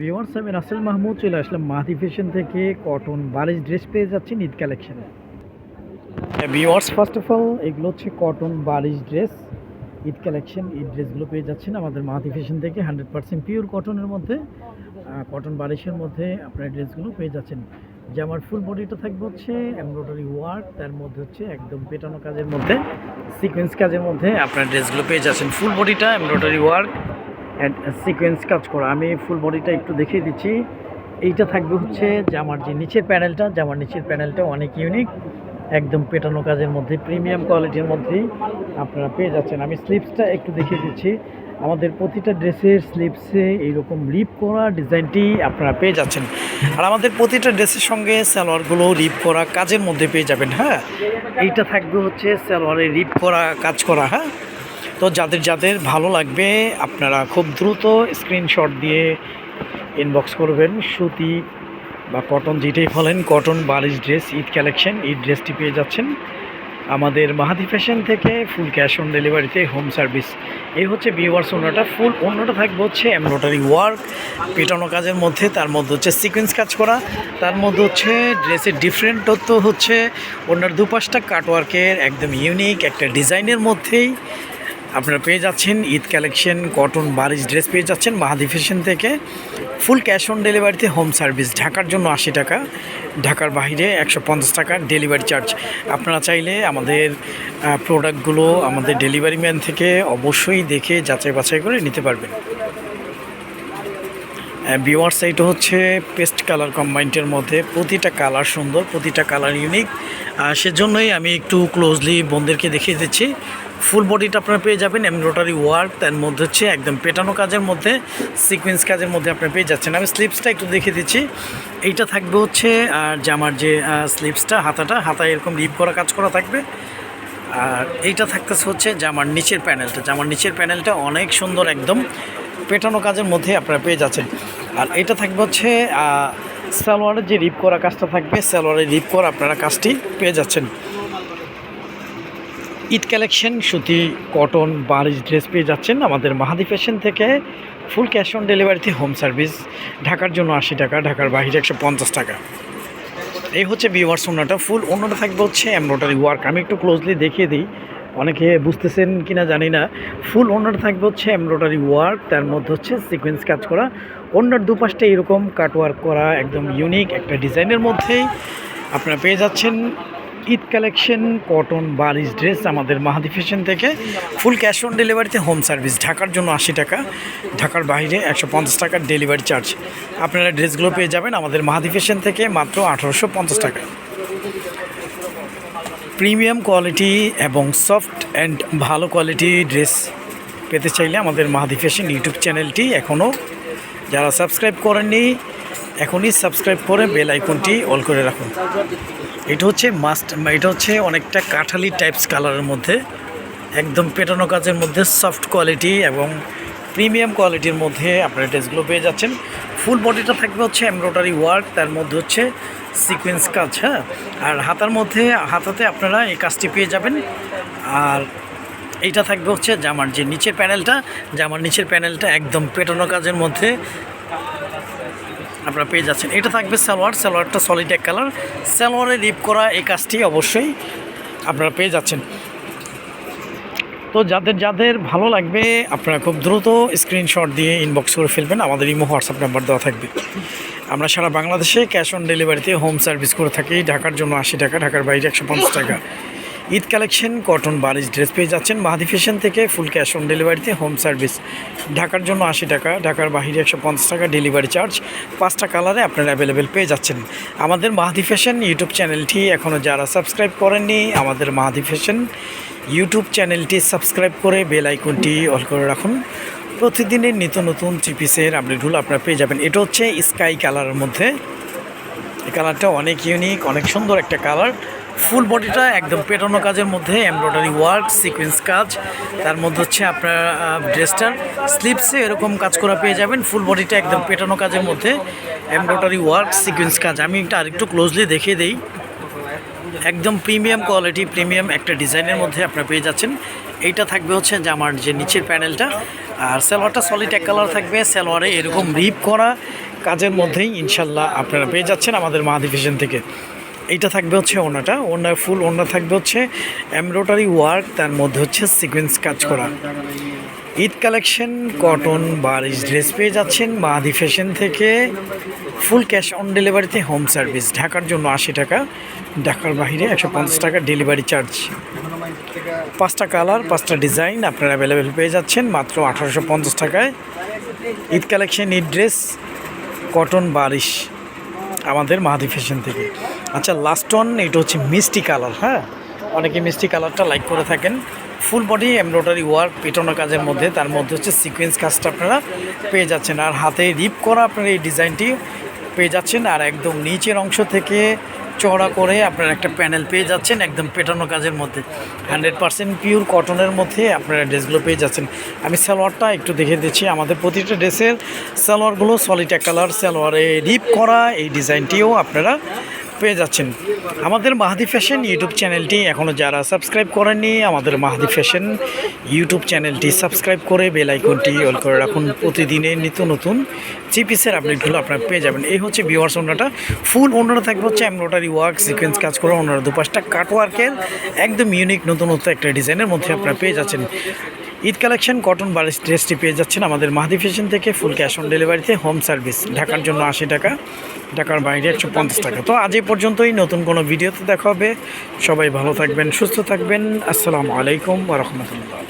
Viewers আমি রাসেল মাহমুদ চলে আসলাম মাহাদি ফ্যাশন থেকে। কটন বারিশ ড্রেস পেয়ে যাচ্ছি ঈদ কালেকশনে। ভিওয়ার্স ফার্স্ট অফ অল এগুলো হচ্ছে কটন বারিশ ড্রেস। ঈদ কালেকশন, ঈদ ড্রেসগুলো পেয়ে যাচ্ছেন আমাদের মাহাদি ফ্যাশন থেকে হান্ড্রেড পার্সেন্ট পিওর কটনের মধ্যে। কটন বারিশের মধ্যে আপনার ড্রেসগুলো পেয়ে যাচ্ছেন। যে আমার ফুল বডিটা থাকবে হচ্ছে এমব্রয়ডারি ওয়ার্ক তার মধ্যে হচ্ছে একদম পেটানো কাজের মধ্যে সিকোয়েন্স কাজের মধ্যে আপনার ড্রেসগুলো পেয়ে যাচ্ছেন। ফুল বডিটা এমব্রয়ডারি ওয়ার্ক সিকোয়েন্স কাজ করা। আমি ফুল বডিটা একটু দেখিয়ে দিচ্ছি। এইটা থাকবে হচ্ছে জামার যে নিচের প্যানেলটা জামার নিচের প্যানেলটা অনেক ইউনিক একদম পেটানো কাজের মধ্যে প্রিমিয়াম কোয়ালিটির মধ্যেই আপনারা পেয়ে যাচ্ছেন। আমি স্লিপসটা একটু দেখিয়ে দিচ্ছি। আমাদের প্রতিটা ড্রেসের স্লিপসে এইরকম লিপ করা ডিজাইনটি আপনারা পেয়ে যাচ্ছেন। আর আমাদের প্রতিটা ড্রেসের সঙ্গে সালোয়ারগুলো রিপ করা কাজের মধ্যে পেয়ে যাবেন হ্যাঁ? এইটা থাকবে হচ্ছে সালোয়ারে রিপ করা, কাজ করা হ্যাঁ? তো যাদের যাদের ভালো লাগবে, আপনারা খুব দ্রুত স্ক্রিনশট দিয়ে ইনবক্স করবেন। সুতি বা কটন যেটাই বলেন, কটন বারিশ ড্রেস ঈদ কালেকশন ঈদ ড্রেসটি পেয়ে যাচ্ছেন। আমাদের মাহাদি ফ্যাশন থেকে ফুল ক্যাশ অন ডেলিভারিতে হোম সার্ভিস এই হচ্ছে বিওয়ার্স অন্যটা ফুল অন্যটা থাকবে হচ্ছে এমব্রয়ডারি ওয়ার্ক পেটানো কাজের মধ্যে, তার মধ্যে হচ্ছে সিকোয়েন্স কাজ করা। তার মধ্যে হচ্ছে ড্রেসের ডিফারেন্ট তথ্য হচ্ছে, অন্যার দুপাশটা কাটওয়ার্কের একদম ইউনিক একটা ডিজাইনের মধ্যেই। আপনারা পেয়ে যাচ্ছেন ঈদ কালেকশন, কটন বারিজ ড্রেস পেয়ে যাচ্ছেন মাহাদি ফ্যাশন থেকে। ফুল ক্যাশ অন ডেলিভারিতে হোম সার্ভিস, ঢাকার জন্য আশি টাকা, ঢাকার বাহিরে একশো পঞ্চাশ টাকার ডেলিভারি চার্জ। আপনারা চাইলে আমাদের প্রোডাক্টগুলো আমাদের ডেলিভারি ম্যান থেকে অবশ্যই দেখে যাচাই বাছাই করে নিতে পারবেন। বিওয়ার সাইট হচ্ছে পেস্ট কালার কম্বাইন্ডের মধ্যে প্রতিটা কালার সুন্দর, প্রতিটা কালার ইউনিক সেজন্যই আমি একটু ক্লোজলি বন্ধুদেরকে দেখিয়ে দিচ্ছি। ফুল বডিটা আপনারা পেয়ে যাবেন এমব্রয়ডারি ওয়ার্ক তার মধ্যে হচ্ছে একদম পেটানো কাজের মধ্যে সিকোয়েন্স কাজের মধ্যে আপনারা পেয়ে যাচ্ছেন। আমি স্লিপসটা একটু দেখিয়ে দিচ্ছি। এইটা থাকবে হচ্ছে, আর জামার যে স্লিপসটা হাতাটা, হাতায় এরকম রিপ করা, কাজ করা থাকবে। আর এইটা থাকতেছে হচ্ছে জামার নিচের প্যানেলটা জামার নিচের প্যানেলটা অনেক সুন্দর একদম পেটানো কাজের মধ্যে আপনারা পেয়ে যাচ্ছেন। আর এটা থাকবে হচ্ছে সালোয়ারের যে রিপ করা কাজটা থাকবে, সালোয়ারের রিপ করা আপনারা কাজটি পেয়ে যাচ্ছেন। ঈদ কালেকশন, সুতি, কটন বারিশ ড্রেস পেয়ে যাচ্ছেন আমাদের মাহাদি ফ্যাশন থেকে। ফুল ক্যাশ অন ডেলিভারিতে হোম সার্ভিস, ঢাকার জন্য আশি টাকা, ঢাকার বাইরে একশো পঞ্চাশ টাকা। এই হচ্ছে বিওয়ার্স অন্যটা ফুল অন্যটা থাকবে হচ্ছে এমব্রয়ডারি ওয়ার্ক আমি একটু ক্লোজলি দেখিয়ে দিই। অনেকে বুঝতেছেন কিনা জানি না। ফুল ওনার থাকবে হচ্ছে এমব্রয়ডারি ওয়ার্ক, তার মধ্যে হচ্ছে সিকোয়েন্স কাজ করা। অন্যর দুপাশটা এরকম কাট ওয়ার্ক করা, একদম ইউনিক একটা ডিজাইনের মধ্যেই। আপনারা পেয়ে যাচ্ছেন ঈদ কালেকশন, কটন বারিশ ড্রেস আমাদের মাহাদি ফ্যাশন থেকে। ফুল ক্যাশ অন ডেলিভারিতে হোম সার্ভিস, ঢাকার জন্য আশি টাকা। ঢাকার বাইরে একশো পঞ্চাশ টাকার ডেলিভারি চার্জ। আপনারা ড্রেসগুলো পেয়ে যাবেন আমাদের মাহাদি ফ্যাশন থেকে মাত্র আঠারোশো পঞ্চাশ টাকা। প্রিমিয়াম কোয়ালিটি এবং সফট অ্যান্ড ভালো কোয়ালিটি ড্রেস পেতে চাইলে আমাদের মাহাদি ফ্যাশন ইউটিউব চ্যানেলটি এখনও যারা সাবস্ক্রাইব করেননি, এখনই সাবস্ক্রাইব করে বেল আইকনটি অল করে রাখুন। এটা হচ্ছে মাস্ট, এটা হচ্ছে অনেকটা কাঠালি টাইপস কালারের মধ্যে, একদম পেটানো কাজের মধ্যে সফট কোয়ালিটি এবং প্রিমিয়াম কোয়ালিটির মধ্যে আপনারা ড্রেসগুলো পেয়ে যাচ্ছেন। ফুল বডিটা থাকবে হচ্ছে এমব্রয়ডারি ওয়ার্ক, তার মধ্যে হচ্ছে সিকোয়েন্স কাজ হ্যাঁ? আর হাতার মধ্যে, হাতাতে আপনারা এই কাজটি পেয়ে যাবেন। আর এইটা থাকবে হচ্ছে জামার যে নিচের প্যানেলটা, জামার নিচের প্যানেলটা একদম পেটানো কাজের মধ্যে আপনারা পেয়ে যাচ্ছেন। এটা থাকবে সালোয়ার, সালোয়ারটা সলিড এক কালার সালোয়ারে রিপ করা এই কাজটি অবশ্যই আপনারা পেয়ে যাচ্ছেন। তো যাদের যাদের ভালো লাগবে, আপনারা খুব দ্রুত স্ক্রিনশট দিয়ে ইনবক্স করে ফেলবেন। আমাদের ইমো হোয়াটসঅ্যাপ নাম্বার দেওয়া থাকবে। আমরা সারা বাংলাদেশে ক্যাশ অন ডেলিভারিতে হোম সার্ভিস করে থাকি। ঢাকার জন্য আশি টাকা, ঢাকার বাইরে একশো পঞ্চাশ টাকা। ঈদ কালেকশন, কটন বারিশ ড্রেস পেয়ে যাচ্ছেন। মাহাদি ফ্যাশন থেকে ফুল ক্যাশ অন ডেলিভারিতে হোম সার্ভিস। ঢাকার জন্য আশি টাকা, ঢাকার বাহিরে একশো পঞ্চাশ টাকা ডেলিভারি চার্জ। পাঁচটা কালারে আপনারা অ্যাভেলেবেল পেয়ে যাচ্ছেন। আমাদের মাহাদি ফ্যাশন ইউটিউব চ্যানেলটি এখনও যারা সাবস্ক্রাইব করেননি, আমাদের মাহাদি ফ্যাশন ইউটিউব চ্যানেলটি সাবস্ক্রাইব করে বেল আইকনটি অল করে রাখুন। প্রতিদিনের নিত্য নতুন থ্রি পিসের আপডেটগুলো আপনারা পেয়ে যাবেন। এটা হচ্ছে স্কাই কালারের মধ্যে। এই কালারটা অনেক ইউনিক অনেক সুন্দর একটা কালার ফুল বডিটা একদম পেটানো কাজের মধ্যে এমব্রয়ডারি ওয়ার্ক সিকোয়েন্স কাজ। তার মধ্যে হচ্ছে আপনার ড্রেসটার স্লিপসে এরকম কাজ করা পেয়ে যাবেন। ফুল বডিটা একদম পেটানো কাজের মধ্যে এমব্রয়ডারি ওয়ার্ক সিকোয়েন্স কাজ। আমি একটা আরেকটু ক্লোজলি দেখিয়ে দিই। একদম প্রিমিয়াম কোয়ালিটি প্রিমিয়াম একটা ডিজাইনের মধ্যে আপনারা পেয়ে যাচ্ছেন। এইটা থাকবে হচ্ছে যে আমার যে নিচের প্যানেলটা। আর সালোয়ারটা সলিড এক কালার থাকবে, সালোয়ারে এরকম রিপ করা কাজের মধ্যেই ইনশাল্লাহ আপনারা পেয়ে যাচ্ছেন আমাদের মাহাদি ফ্যাশন থেকে। এইটা থাকবে হচ্ছে ওনাটা। ওনার ফুল ওনা থাকবে হচ্ছে এমব্রয়ডারি ওয়ার্ক, তার মধ্যে হচ্ছে সিকোয়েন্স কাজ করা। ঈদ কালেকশন, কটন বারিশ ড্রেস পেয়ে যাচ্ছেন। মাহাদি ফ্যাশন থেকে ফুল ক্যাশ অন ডেলিভারিতে হোম সার্ভিস। ঢাকার জন্য আশি টাকা, ঢাকার বাইরে একশো পঞ্চাশ টাকা ডেলিভারি চার্জ। পাঁচটা কালার, পাঁচটা ডিজাইন আপনারা অ্যাভেলেবেল পেয়ে যাচ্ছেন মাত্র আঠারোশো পঞ্চাশ টাকায়। Eid collection, Eid dress, cotton বারিশ আমাদের মাহাদি ফ্যাশন থেকে। আচ্ছা লাস্ট অন এটা হচ্ছে মিষ্টি কালার হ্যাঁ? অনেকে মিষ্টি কালারটা লাইক করে থাকেন। ফুল বডি এমব্রয়ডারি ওয়ার্ক পেটানো কাজের মধ্যে, তার মধ্যে হচ্ছে সিকোয়েন্স কাজটা আপনারা পেয়ে যাচ্ছেন। আর হাতে রিপ করা আপনারা এই ডিজাইনটি পেয়ে যাচ্ছেন, আর একদম নিচের অংশ থেকে চড়া করে আপনারা একটা প্যানেল পেয়ে যাচ্ছেন একদম পেটানো কাজের মধ্যে। হান্ড্রেড পার্সেন্ট পিওর কটনের মধ্যে আপনারা ড্রেসগুলো পেয়ে যাচ্ছেন। আমি সালোয়ারটা একটু দেখে দিচ্ছি, আমাদের প্রতিটা ড্রেসের সালোয়ারগুলো এক কালার সালোয়ারে রিপ করা এই ডিজাইনটিও আপনারা পেয়ে যাচ্ছেন। আমাদের মাহাদি ফ্যাশন ইউটিউব চ্যানেলটি এখনও যারা সাবস্ক্রাইব করেননি, আমাদের মাহাদি ফ্যাশন ইউটিউব চ্যানেলটি সাবস্ক্রাইব করে বেল আইকনটি অল করে রাখুন। প্রতিদিনের নিত্য নতুন থ্রি পিসের আপডেটগুলো আপনারা পেয়ে যাবেন। এই হচ্ছে বিওয়ার্স ওনাটা ফুল ওনারা থাকবে হচ্ছে এমব্রয়ডারি ওয়ার্ক সিকোয়েন্স কাজ করে ওনারা দুপাশটা কাট ওয়ার্কের একদম ইউনিক নতুনত্ব একটা ডিজাইনের মধ্যে আপনারা পেয়ে যাচ্ছেন। ঈদ কালেকশন, কটন বালিশ ড্রেসটি পেয়ে যাচ্ছেন আমাদের মাহাদি ফ্যাশন থেকে, ফুল ক্যাশ অন ডেলিভারিতে, হোম সার্ভিস। ঢাকার জন্য আশি টাকা, ঢাকার বাইরে একশো পঞ্চাশ টাকা। তো আজ এই পর্যন্তই, নতুন কোনো ভিডিওতে দেখা হবে। সবাই ভালো থাকবেন, সুস্থ থাকবেন। আসসালামু আলাইকুম রহমতুল্লাহ।